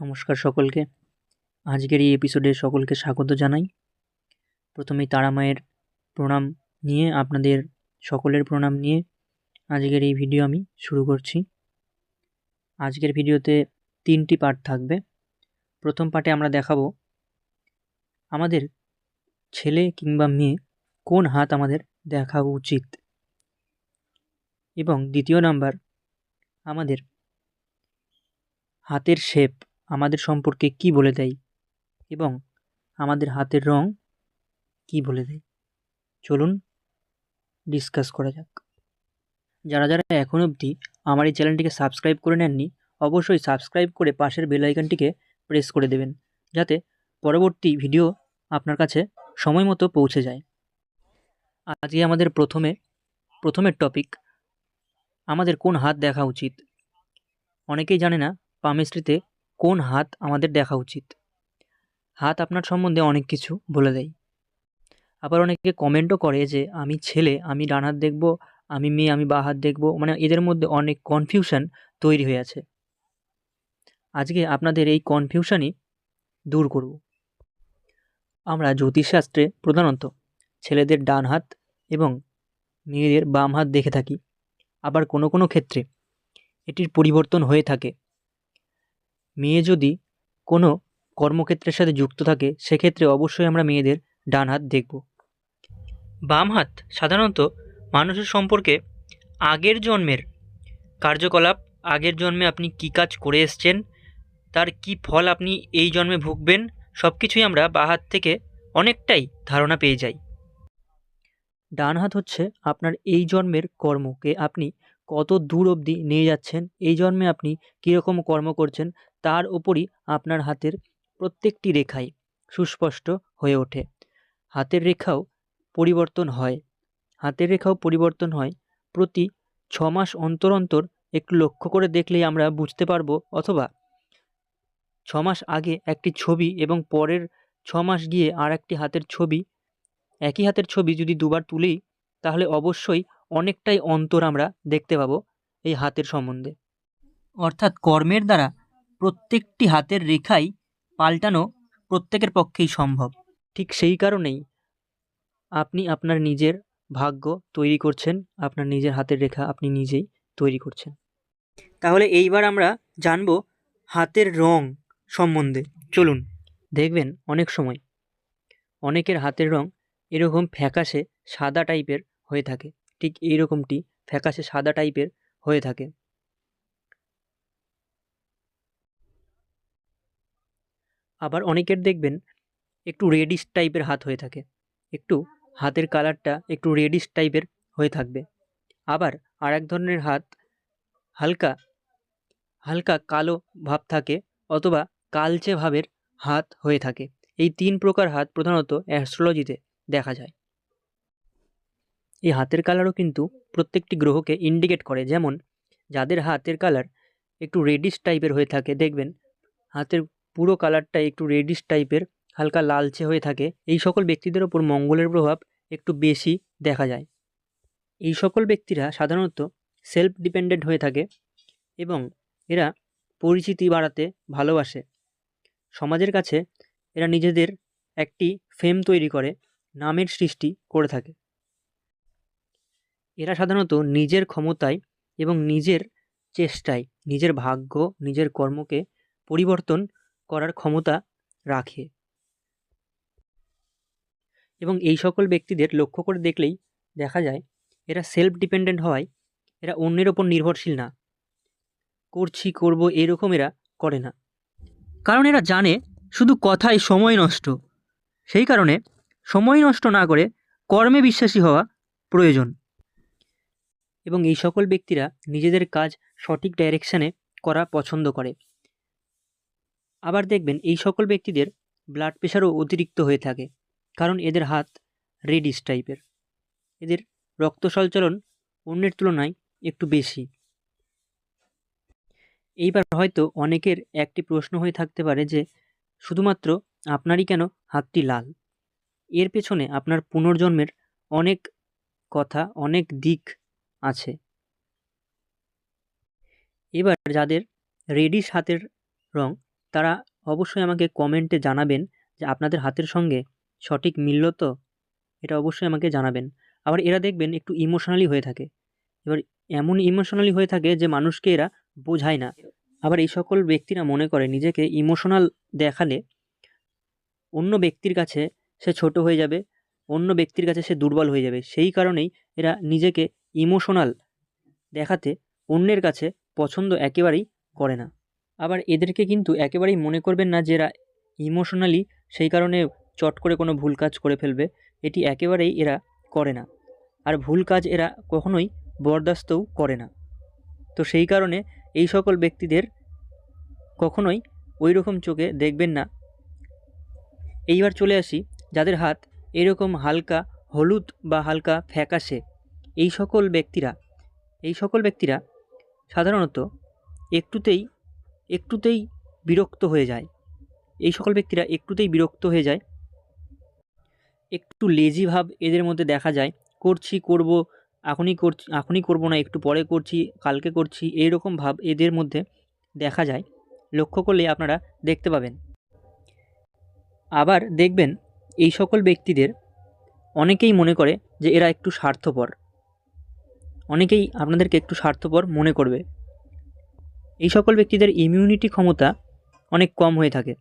নমস্কার সকলকে। আজকের এই এপিসোডে সকলকে স্বাগত জানাই। প্রথমেই তারা মায়ের প্রণাম নিয়ে, আপনাদের সকলের প্রণাম নিয়ে আজকের এই ভিডিও আমি শুরু করছি। আজকের ভিডিওতে তিনটি পার্ট থাকবে। প্রথম পার্টে আমরা দেখাবো আমাদের ছেলে কিংবা মেয়ে কোন হাত আমাদের দেখা উচিত। এবং দ্বিতীয় নাম্বার, আমাদের হাতের শেপ আমাদের সম্পর্কে কী বলে দেয় এবং আমাদের হাতের রং কী বলে দেয়? চলুন ডিসকাস করা যাক। যারা যারা এখন অবধি আমার এই চ্যানেলটিকে সাবস্ক্রাইব করে নেননি, অবশ্যই সাবস্ক্রাইব করে পাশের বেল আইকনটিকে প্রেস করে দেবেন, যাতে পরবর্তী ভিডিও আপনার কাছে সময় মতো পৌঁছে যায়। আজকে আমাদের প্রথমে, প্রথমের টপিক আমাদের কোন হাত দেখা উচিত? অনেকেই জানে না পামিস্ট্রিতে কোন হাত আমাদের দেখা উচিত? হাত আপনার সম্বন্ধে অনেক কিছু বলে দেয়। আবার অনেকে কমেন্টও করে যে, আমি ছেলে, আমি ডান হাত দেখব, আমি মেয়ে, আমি বা হাত দেখব। মানে এদের মধ্যে অনেক কনফিউশন তৈরি হয়ে আছে। আজকে আপনাদের এই কনফিউশনই দূর করব। আমরা জ্যোতিষশাস্ত্রে প্রধানত ছেলেদের ডান হাত এবং মেয়েদের বাম হাত দেখে থাকি। আবার কোনো কোনো ক্ষেত্রে এটির পরিবর্তন হয়ে থাকে। মেয়ে যদি কোনো কর্মক্ষেত্রের সাথে যুক্ত থাকে, সেক্ষেত্রে অবশ্যই আমরা মেয়েদের ডান হাত দেখব। বাম হাত সাধারণত মানুষের সম্পর্কে আগের জন্মের কার্যকলাপ, আগের জন্মে আপনি কী কাজ করে এসছেন, তার কি ফল আপনি এই জন্মে ভুগবেন সব কিছুই আমরা বা হাত থেকে অনেকটাই ধারণা পেয়ে যাই। ডান হাত হচ্ছে আপনার এই জন্মের কর্মকে আপনি কত দূর অবধি নিয়ে যাচ্ছেন, এই জন্মে আপনি কীরকম কর্ম করছেন, তার ওপরই আপনার হাতের প্রত্যেকটি রেখাই সুস্পষ্ট হয়ে ওঠে। হাতের রেখাও পরিবর্তন হয়। হাতের রেখাও পরিবর্তন হয় প্রতি ছ মাস অন্তর অন্তর একটু লক্ষ্য করে দেখলেই আমরা বুঝতে পারব, অথবা ছ মাস আগে একটি ছবি এবং পরের ছ মাস গিয়ে আর একটি হাতের ছবি, একই হাতের ছবি যদি দুবার তুলি, তাহলে অবশ্যই অনেকটাই অন্তর আমরা দেখতে পাবো এই হাতের সম্বন্ধে। অর্থাৎ কর্মের দ্বারা প্রত্যেকটি হাতের রেখাই পাল্টানো প্রত্যেকের পক্ষেই সম্ভব। ঠিক সেই কারণেই আপনি আপনার নিজের ভাগ্য তৈরি করছেন, আপনার নিজের হাতের রেখা আপনি নিজেই তৈরি করছেন। তাহলে এইবার আমরা জানব হাতের রং সম্বন্ধে। চলুন, দেখবেন অনেক সময় অনেকের হাতের রং এরকম ফ্যাকাশে সাদা টাইপের হয়ে থাকে। ঠিক এই রকমটি ফ্যাকাশে সাদা টাইপের হয়ে থাকে। আবার অনেকের দেখবেন একটু রেডিশ টাইপের হাত হয়ে থাকে। একটু হাতের কালারটা একটু রেডিশ টাইপের হয়ে থাকবে। আবার আর এক ধরনের হাত হালকা হালকা কালো ভাব থাকে অথবা কালচে ভাবের হাত হয়ে থাকে। এই তিন প্রকার হাত প্রধানত অ্যাস্ট্রোলজিতে দেখা যায়। এই হাতের কালারও কিন্তু প্রত্যেকটি গ্রহকে ইন্ডিকেট করে। যেমন, যাদের হাতের কালার একটু রেডিশ টাইপের হয়ে থাকে, দেখবেন, হাতের পুরো কালারটা একটু রেডিশ টাইপের হালকা লালচে হয়ে থাকে। এই সকল ব্যক্তিদের ওপর মঙ্গলের প্রভাব একটু বেশি দেখা যায়। এই সকল ব্যক্তিরা সাধারণত সেলফ ডিপেন্ডেন্ট হয়ে থাকে এবং এরা পরিচিতি বাড়াতে ভালোবাসে। সমাজের কাছে এরা নিজেদের একটি ফেম তৈরি করে, নামের সৃষ্টি করে থাকে। এরা সাধারণত নিজের ক্ষমতায় এবং নিজের চেষ্টায়, নিজের ভাগ্য, নিজের কর্মকে পরিবর্তন করার ক্ষমতা রাখে। এবং এই সকল ব্যক্তিদের লক্ষ্য করে দেখলেই দেখা যায়, এরা সেলফ ডিপেন্ডেন্ট হওয়ায় এরা অন্যের ওপর নির্ভরশীল না। করছি, করব এরকম এরা করে না। কারণ এরা জানে শুধু কথায় সময় নষ্ট। সেই কারণে সময় নষ্ট না করে কর্মে বিশ্বাসী হওয়া প্রয়োজন। এবং এই সকল ব্যক্তিরা নিজেদের কাজ সঠিক ডাইরেকশানে করা পছন্দ করে। আবার দেখবেন, এই সকল ব্যক্তিদের ব্লাড প্রেশারও অতিরিক্ত হয়ে থাকে, কারণ এদের হাত রেডিস টাইপের এদের রক্ত সঞ্চালন অন্যের তুলনায় একটু বেশি। এইবার হয়তো অনেকের একটি প্রশ্ন হয়ে থাকতে পারে যে, শুধুমাত্র আপনারই কেন হাতটি লাল? এর পেছনে আপনার পুনর্জন্মের অনেক কথা, অনেক দিক আছে। এবার যাদের রেডিশ হাতের রং, তারা অবশ্যই আমাকে কমেন্টে জানাবেন যে আপনাদের হাতের সঙ্গে সঠিক মিলল তো? এটা অবশ্যই আমাকে জানাবেন। আবার এরা দেখবেন একটু ইমোশনালি হয়ে থাকে। এবার এমন ইমোশনালি হয়ে থাকে যে মানুষকে এরা বোঝায় না। আবার এই সকল ব্যক্তিরা মনে করে নিজেকে ইমোশনাল দেখালে অন্য ব্যক্তির কাছে সে ছোট হয়ে যাবে, অন্য ব্যক্তির কাছে সে দুর্বল হয়ে যাবে। সেই কারণেই এরা নিজেকে ইমোশনাল দেখাতে অন্যের কাছে পছন্দ একেবারেই করে না। আবার এদেরকে কিন্তু একেবারেই মনে করবেন না যে এরা ইমোশনালি সেই কারণে চট করে কোনো ভুল কাজ করে ফেলবে, এটি একেবারেই এরা করে না। আর ভুল কাজ এরা কখনোই বরদাস্তও করে না। তো সেই কারণে এই সকল ব্যক্তিদের কখনোই ওই রকম চোখে দেখবেন না। এইবার চলে আসি যাদের হাত এরকম হালকা হলুদ বা হালকা ফ্যাকাশে। এই সকল ব্যক্তিরা, এই সকল ব্যক্তিরা সাধারণত একটুতেই একটুতেই বিরক্ত হয়ে যায়। এই সকল ব্যক্তিরা একটুতেই বিরক্ত হয়ে যায়। একটু লেজি ভাব এদের মধ্যে দেখা যায়। করছি, করব, এখনই করছি, এখনই করব না, একটু পরে করছি, কালকে করছি এই রকম ভাব এদের মধ্যে দেখা যায়। লক্ষ্য করলে আপনারা দেখতে পাবেন। আবার দেখবেন এই সকল ব্যক্তিদের অনেকেই মনে করে যে এরা একটু স্বার্থপর। অনেকেই আপনাদেরকে একটু স্বার্থপর মনে করবে। এই সকল ব্যক্তিদের ইমিউনিটি ক্ষমতা অনেক কম হয়ে থাকে।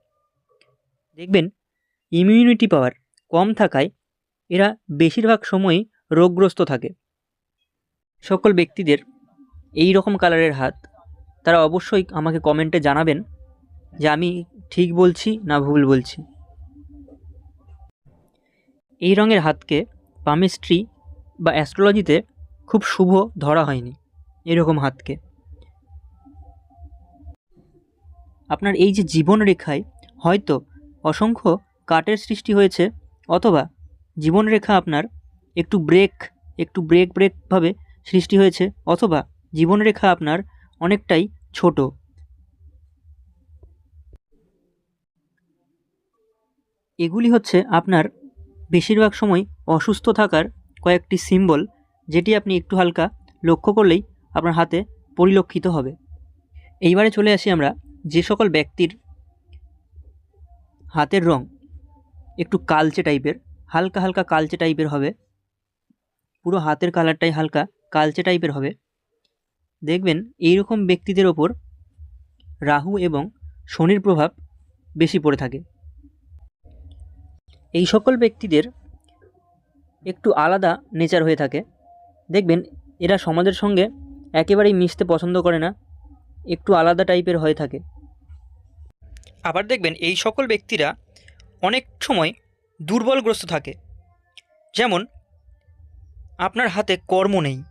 দেখবেন ইমিউনিটি পাওয়ার কম থাকায় এরা বেশিরভাগ সময়ই রোগগ্রস্ত থাকে। সকল ব্যক্তিদের এই রকম কালারের হাত তারা অবশ্যই আমাকে কমেন্টে জানাবেন যে আমি ঠিক বলছি না ভুল বলছি। এই রঙের হাতকে পামিস্ট্রি বা অ্যাস্ট্রোলজিতে খুব শুভ ধরা হয়নি এরকম হাতকে। আপনার এই যে জীবনরেখায় হয়তো অসংখ্য কাটের সৃষ্টি হয়েছে অথবা জীবনরেখা আপনার একটু ব্রেক একটু ব্রেক ব্রেকভাবে সৃষ্টি হয়েছে অথবা জীবনরেখা আপনার অনেকটাই ছোট। এগুলি হচ্ছে আপনার বেশিরভাগ সময় অসুস্থ থাকার কয়েকটি সিম্বল যেটি আপনি একটু হালকা লক্ষ্য করলেই আপনার হাতে পরিলক্ষিত হবে। এইবারে চলে আসি আমরা যে সকল ব্যক্তির হাতের রং একটু কালচে টাইপের, হালকা হালকা কালচে টাইপের হবে। পুরো হাতের কালারটাই হালকা কালচে টাইপের হবে। দেখবেন এই রকম ব্যক্তিদের ওপর রাহু এবং শনির প্রভাব বেশি পড়ে থাকে। এই সকল ব্যক্তিদের একটু আলাদা নেচার হয়ে থাকে। দেখবেন, এরা সমাজের সঙ্গে একেবারেই মিশতে পছন্দ করে না, একটু আলাদা টাইপের হয়ে থাকে। আবার দেখবেন, এই সকল ব্যক্তিরা অনেক সময় দুর্বলগ্রস্ত থাকে। যেমন, আপনার হাতে কর্ম নেই।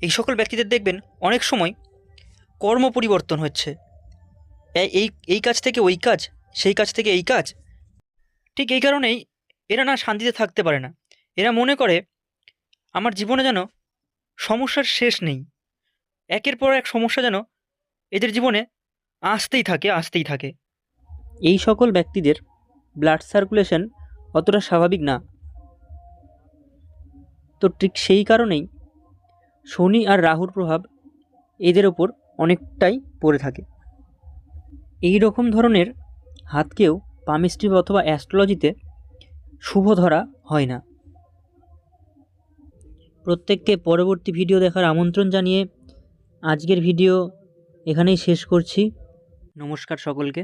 এই সকল ব্যক্তিদের দেখবেন, অনেক সময় কর্ম পরিবর্তন হচ্ছে। এই এই কাজ থেকে ওই কাজ, সেই কাজ থেকে এই কাজ। ঠিক এই কারণেই এরা না শান্তিতে থাকতে পারে না। এরা মনে করে, আমার জীবনে যেন সমস্যার শেষ নেই। একের পর এক সমস্যা যেন এদের জীবনে আসতেই থাকে আসতেই থাকে। এই সকল ব্যক্তিদের ব্লাড সার্কুলেশন অতটা স্বাভাবিক না। তো ঠিক সেই কারণেই শনি আর রাহুর প্রভাব এদের ওপর অনেকটাই পড়ে থাকে। এই রকম ধরনের হাতকেও পামিস্ট্রি অথবা অ্যাস্ট্রোলজিতে শুভ ধরা হয় না। প্রত্যেককে পরবর্তী ভিডিও দেখার আমন্ত্রণ জানিয়ে আজকের ভিডিও এখানেই শেষ করছি। নমস্কার সকলকে।